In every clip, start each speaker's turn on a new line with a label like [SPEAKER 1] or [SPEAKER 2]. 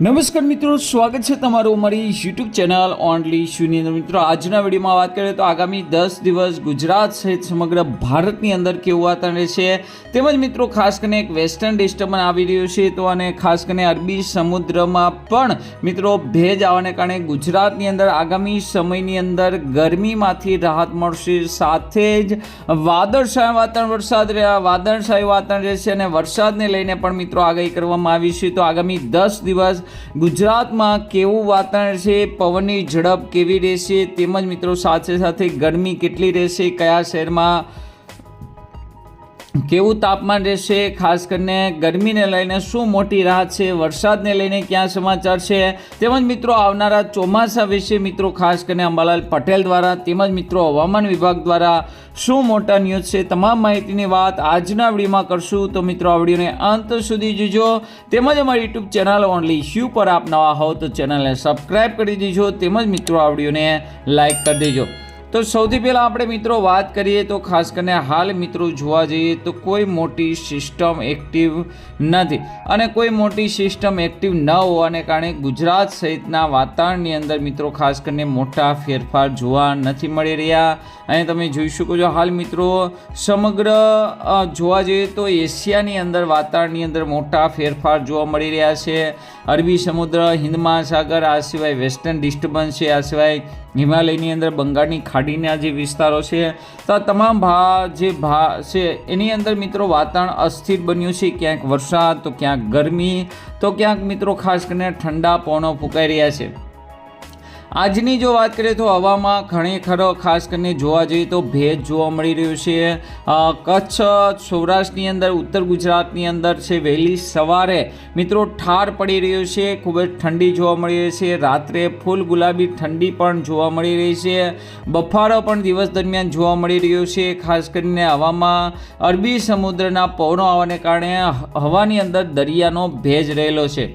[SPEAKER 1] નમસ્કાર મિત્રો, સ્વાગત છે તમારું અમારી યુટ્યુબ ચેનલ ઓનલી શુની અંદર મિત્રો, આજના વિડીયોમાં વાત કરીએ તો આગામી દસ દિવસ ગુજરાત સહિત સમગ્ર ભારતની અંદર કેવું વાતાવરણ રહેશે? તેમજ મિત્રો, ખાસ કરીને એક વેસ્ટર્ન ડિસ્ટર્બન્સ આવી રહ્યું છે, તો અને ખાસ કરીને અરબી સમુદ્રમાં પણ મિત્રો, ભેજ આવવાને કારણે ગુજરાતની અંદર આગામી સમયની અંદર ગરમીમાંથી રાહત મળશે. સાથે જ વાદળછાયા વાતાવરણ વરસાદ રહ્યા, વાદળછાયું વાતાવરણ રહેશે અને વરસાદને લઈને પણ મિત્રો આગાહી કરવામાં આવી છે. તો આગામી દસ દિવસ ગુજરાતમાં કેવું વાતાવરણ છે? પવનની ઝડપ કેવી રહેશે? તેમજ મિત્રો સાથે સાથે ગરમી કેટલી રહેશે? કયા શહેરમાં કેવું તાપમાન રહેશે? ખાસ કરીને ગરમીને લઈને શું મોટી રાહત છે? વરસાદને લઈને ક્યાં સમાચાર છે? તેમજ મિત્રો, આવનારા ચોમાસા વિશે મિત્રો, ખાસ કરીને અંબાલાલ પટેલ દ્વારા તેમજ મિત્રો, હવામાન વિભાગ દ્વારા શું મોટા ન્યૂઝ છે? તમામ માહિતીની વાત આજના વિડીયોમાં કરશું. તો મિત્રો, આ વિડીયોને અંત સુધી જોજો. તેમજ અમારી યુટ્યુબ ચેનલ ઓનલી શ્યુ પર આપ નવા હો તો ચેનલને સબસ્ક્રાઈબ કરી દેજો. તેમજ મિત્રો, આ વિડીયોને લાઈક કરી દેજો. તો સૌથી પહેલાં આપણે મિત્રો વાત કરીએ તો ખાસ કરીને હાલ મિત્રો જોવા જઈએ તો કોઈ મોટી સિસ્ટમ એક્ટિવ નથી અને કોઈ મોટી સિસ્ટમ એક્ટિવ ન હોવાને કારણે ગુજરાત સહિતના વાતાવરણની અંદર મિત્રો ખાસ કરીને મોટા ફેરફાર જોવા નથી મળી રહ્યા. અને તમે જોઈ શકો છો હાલ મિત્રો સમગ્ર જોવા જઈએ તો એશિયાની અંદર વાતાવરણની અંદર મોટા ફેરફાર જોવા મળી રહ્યા છે. અરબી સમુદ્ર હિન્દ મહાસાગર, આ સિવાય વેસ્ટર્ન ડિસ્ટર્બન્સ છે, આ સિવાય હિમાલયની અંદર બંગાળની ખાડીના જે વિસ્તારો છે, તો તમામ ભા, જે ભા, છે, એની અંદર મિત્રો વાતાવરણ અસ્થિર બન્યું છે. ક્યાંક વરસાદ, તો ક્યાંક ગરમી, તો ક્યાંક મિત્રો ખાસ કરીને ઠંડા પવનો ફૂંકાઈ રહ્યા છે. આજની જો વાત કરીએ તો હવામાં ઘણી ખરો, ખાસ કરીને જોવા જઈએ તો ભેજ જોવા મળી રહ્યો છે. કચ્છ, સૌરાષ્ટ્રની અંદર, ઉત્તર ગુજરાતની અંદર છે, વહેલી સવારે મિત્રો ઠાર પડી રહ્યો છે, ખૂબ જ ઠંડી જોવા મળી રહી છે. રાત્રે ફૂલ ગુલાબી ઠંડી પણ જોવા મળી રહી છે. બફારો પણ દિવસ દરમિયાન જોવા મળી રહ્યો છે, ખાસ કરીને હવામાં અરબી સમુદ્રના પવનો આવવાને કારણે હવાની અંદર દરિયાનો ભેજ રહેલો છે.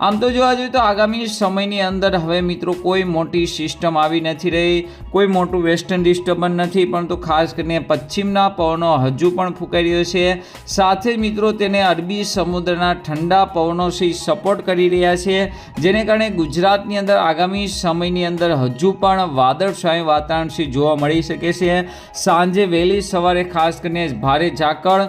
[SPEAKER 1] આમ તો જોવા જોઈએ તો આગામી સમયની અંદર હવે મિત્રો કોઈ મોટી સિસ્ટમ આવી નથી રહી, કોઈ મોટું વેસ્ટર્ન ડિસ્ટર્બન્સ નથી, પરંતુ ખાસ કરીને પશ્ચિમના પવનો હજુ પણ ફૂંકાઈ રહ્યો છે. સાથે મિત્રો તેને અરબી સમુદ્રના ઠંડા પવનો થી સપોર્ટ કરી રહ્યા છે, જેને કારણે ગુજરાતની અંદર આગામી સમયની અંદર હજુ પણ વાદળછાયું વાતાવરણથી જોવા મળી શકે છે. સાંજે વહેલી સવારે ખાસ કરીને ભારે ઝાકળ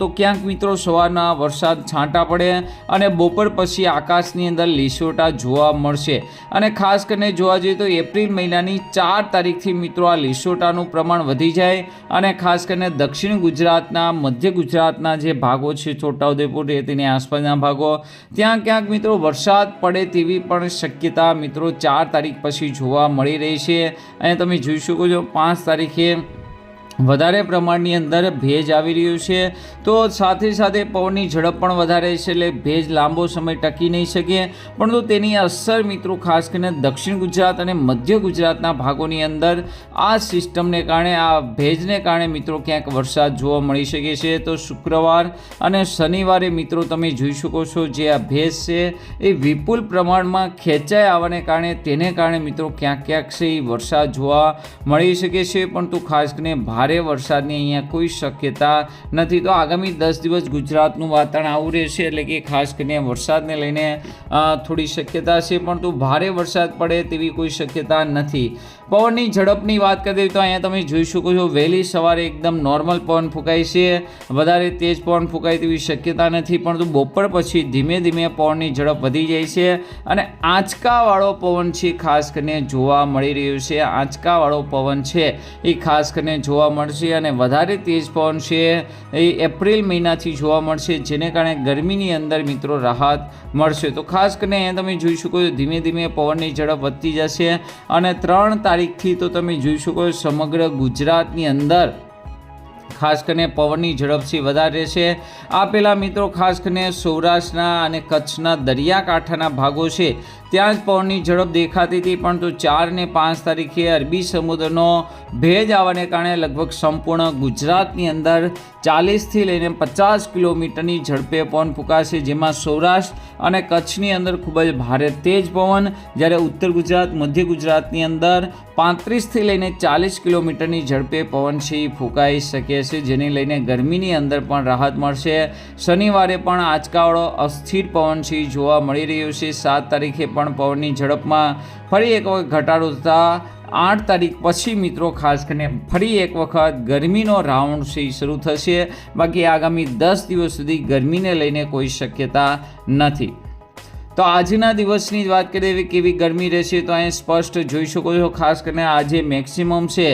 [SPEAKER 1] તો ક્યાંક મિત્રો સવારના વરસાદ છાંટા પડે અને બપોર પછી આકાશની અંદર લીસોટા જોવા મળશે. અને ખાસ કરીને જોવા જઈએ તો એપ્રિલ મહિનાની ચાર તારીખથી મિત્રો આ લીસોટાનું પ્રમાણ વધી જાય અને ખાસ કરીને દક્ષિણ ગુજરાતના, મધ્ય ગુજરાતના જે ભાગો છે, છોટાઉદેપુર તેની આસપાસના ભાગો, ત્યાં ક્યાંક મિત્રો વરસાદ પડે તેવી પણ શક્યતા મિત્રો ચાર તારીખ પછી જોવા મળી રહી છે. અને તમે જોઈ શકો છો, પાંચ તારીખે વધારે પ્રમાણની અંદર ભેજ આવી રહ્યું છે. તો સાથે સાથે પવનની ઝડપ પણ વધારે છે એટલે ભેજ લાંબો સમય ટકી નહીં શકે. પરંતુ તેની અસર મિત્રો ખાસ કરીને દક્ષિણ ગુજરાત અને મધ્ય ગુજરાતના ભાગોની અંદર આ સિસ્ટમને કારણે, આ ભેજને કારણે મિત્રો ક્યાંક વરસાદ જોવા મળી શકે છે. તો શુક્રવાર અને શનિવારે મિત્રો તમે જોઈ શકો છો જે આ ભેજ છે એ વિપુલ પ્રમાણમાં ખેંચાઈ આવવાને કારણે, તેને કારણે મિત્રો ક્યાંક ક્યાંક છે એ વરસાદ જોવા મળી શકે છે. પરંતુ ખાસ કરીને ભારે વરસાદની અહીંયા કોઈ શક્યતા નથી. તો આગામી દસ દિવસ ગુજરાતનું વાતાવરણ આવું રહેશે એટલે કે ખાસ કરીને વરસાદને લઈને થોડી શક્યતા છે, પરંતુ ભારે વરસાદ પડે તેવી કોઈ શક્યતા નથી. પવનની ઝડપની વાત કરીએ તો અહીંયા તમે જોઈ શકો છો, વહેલી સવારે એકદમ નોર્મલ પવન ફૂંકાય છે. વધારે તેજ પવન ફૂંકાય તેવી શક્યતા નથી, પરંતુ બપોર પછી ધીમે ધીમે પવનની ઝડપ વધી જાય છે અને આંચકાવાળો પવન છે, ખાસ કરીને જોવા મળી રહ્યું છે. આંચકાવાળો પવન છે, એ ખાસ કરીને જોવા મળશે અને વધારે તેજ પવન છે એ એપ્રિલ મહિનાથી જોવા મળશે, જેને કારણે ગરમીની અંદર મિત્રો રાહત મળશે. તો ખાસ કરીને તમે જોઈ શકો છો, ધીમે ધીમે પવનની ઝડપ વધતી જશે અને ત્રણ તારીખથી તો તમે જોઈ શકો છો, સમગ્ર ગુજરાતની અંદર ખાસ કરીને પવનની ઝડપથી વધારે રહેશે. આ પહેલાં મિત્રો ખાસ કરીને સૌરાષ્ટ્રના અને કચ્છના દરિયાકાંઠાના ભાગો છે ત્યાં જ પવનની ઝડપ દેખાતી હતી, પરંતુ ચાર ને પાંચ તારીખે અરબી સમુદ્રનો ભેજ આવવાને કારણે લગભગ સંપૂર્ણ ગુજરાતની અંદર ચાલીસથી લઈને પચાસ કિલોમીટરની ઝડપે પવન ફૂંકાશે, જેમાં સૌરાષ્ટ્ર અને કચ્છની અંદર ખૂબ જ ભારે તેજ પવન. જ્યારે ઉત્તર ગુજરાત, મધ્ય ગુજરાતની અંદર પાંત્રીસથી લઈને ચાલીસ કિલોમીટરની ઝડપે પવન છે એ ફૂંકાઈ શકે છે, જેને લઈને ગરમીની અંદર પણ રાહત મળશે. શનિવારે પણ આંચકાવાળો અસ્થિર પવન છે જોવા મળી રહ્યો છે. સાત તારીખે પણ પવનની ઝડપમાં ફરી એક વખત ઘટાડો થતાં આઠ તારીખ પછી મિત્રો, ખાસ કરીને ફરી એક વખત ગરમીનો રાઉન્ડ શરૂ થશે. બાકી આગામી દસ દિવસ સુધી ગરમીને લઈને કોઈ શક્યતા નથી. તો આજના દિવસની વાત કરીએ કેવી ગરમી રહેશે તો અહીં સ્પષ્ટ જોઈ શકો છો. ખાસ કરીને આજે મેક્સિમમ છે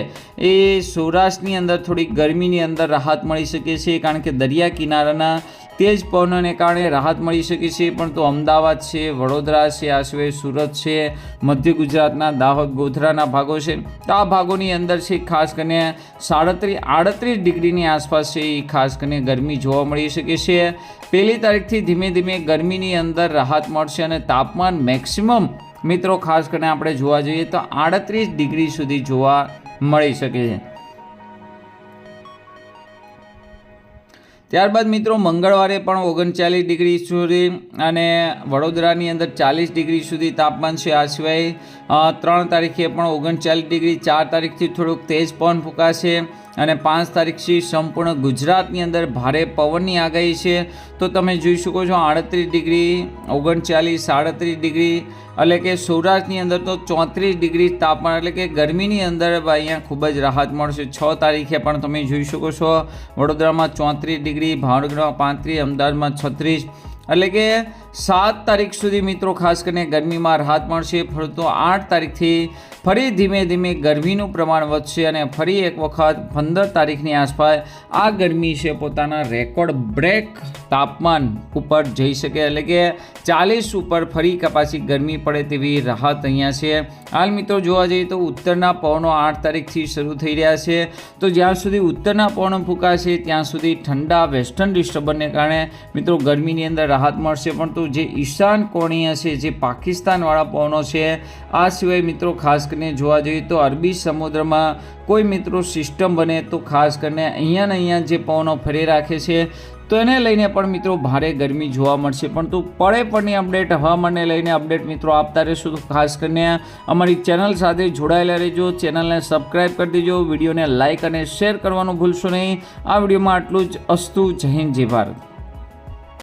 [SPEAKER 1] એ સૌરાષ્ટ્રની અંદર થોડીક ગરમીની અંદર રાહત મળી શકે છે, કારણ કે દરિયા કિનારાના તેજ પવનને કારણે રાહત મળી શકે છે. પણ તો અમદાવાદ છે, વડોદરા છે, આ સુરત છે, મધ્ય ગુજરાતના દાહોદ, ગોધરાના ભાગો છે. તો આ ભાગોની અંદર છે ખાસ કરીને સાડત્રીસ આડત્રીસ ડિગ્રીની આસપાસ છે એ ખાસ કરીને ગરમી જોવા મળી શકે છે. પહેલી તારીખથી ધીમે ધીમે ગરમીની અંદર રાહત મળશે. અને તાપમાન મેક્સિમમ મિત્રો ખાસ કરીને આપણે જોવા જઈએ તો આડત્રીસ ડિગ્રી સુધી જોવા મળી શકે છે. ત્યારબાદ મિત્રો મંગળવારે પણ ઓગણચાલીસ ડિગ્રી સુધી અને વડોદરાની અંદર ચાલીસ ડિગ્રી સુધી તાપમાન છે. આ સિવાય ત્રણ તારીખે પણ ઓગણચાલીસ ડિગ્રી, ચાર તારીખથી થોડુંક તેજ પવન ફૂંકાશે. અને પાંચ તારીખથી સંપૂર્ણ ગુજરાતની અંદર ભારે પવનની આગાહી છે. તો તમે જોઈ શકો છો આડત્રીસ ડિગ્રી, ઓગણચાલીસ, સાડત્રીસ ડિગ્રી, એટલે કે સૌરાષ્ટ્રની અંદર તો ચોત્રીસ ડિગ્રી તાપમાન, એટલે કે ગરમીની અંદર અહીંયા ખૂબ જ રાહત મળશે. છ તારીખે પણ તમે જોઈ શકો છો વડોદરામાં ચોત્રીસ ડિગ્રી, ભાવનગરમાં પાંત્રીસ, અમદાવાદમાં છત્રીસ, એટલે કે સાત તારીખ સુધી મિત્રો, ખાસ કરીને ગરમીમાં રાહત મળશે. પરંતુ આઠ તારીખથી ફરી ધીમે ધીમે ગરમીનું પ્રમાણ વધશે અને ફરી એક વખત પંદર તારીખની આસપાસ આ ગરમી છે પોતાના રેકોર્ડ બ્રેક તાપમાન ઉપર જઈ શકે. એટલે કે ચાલીસ ઉપર ફરી કપાસી ગરમી પડે તેવી રાહત અહીંયા છે. હાલ મિત્રો, જોવા જઈએ તો ઉત્તરના પવનો આઠ તારીખથી શરૂ થઈ રહ્યા છે. તો જ્યાં સુધી ઉત્તરના પવનો ફૂંકાશે, ત્યાં સુધી ઠંડા વેસ્ટર્ન ડિસ્ટર્બન્સને કારણે મિત્રો ગરમીની અંદર રાહત મળશે. પરંતુ જે ઈશાન કોણીય છે, જે પાકિસ્તાનવાળા પવનો છે, આ સિવાય મિત્રો ખાસ કરીને જોવા જઈએ તો અરબી સમુદ્રમાં કોઈ મિત્રો સિસ્ટમ બને તો ખાસ કરીને અહીંયા ને અહીંયા જે પવનો ફરી રાખે છે, તો એને લઈને પણ મિત્રો ભારે ગરમી જોવા મળશે. પરંતુ પડે પડની અપડેટ હવામાનને લઈને અપડેટ મિત્રો આપતા રહેશું. તો ખાસ કરીને અમારી ચેનલ સાથે જોડાયેલા રહેજો. ચેનલને સબસ્ક્રાઈબ કરી દેજો. વિડીયોને લાઇક અને શેર કરવાનું ભૂલશો નહીં. આ વિડીયોમાં આટલું જ. અસ્તુ. જય હિન્દ, જય ભારત.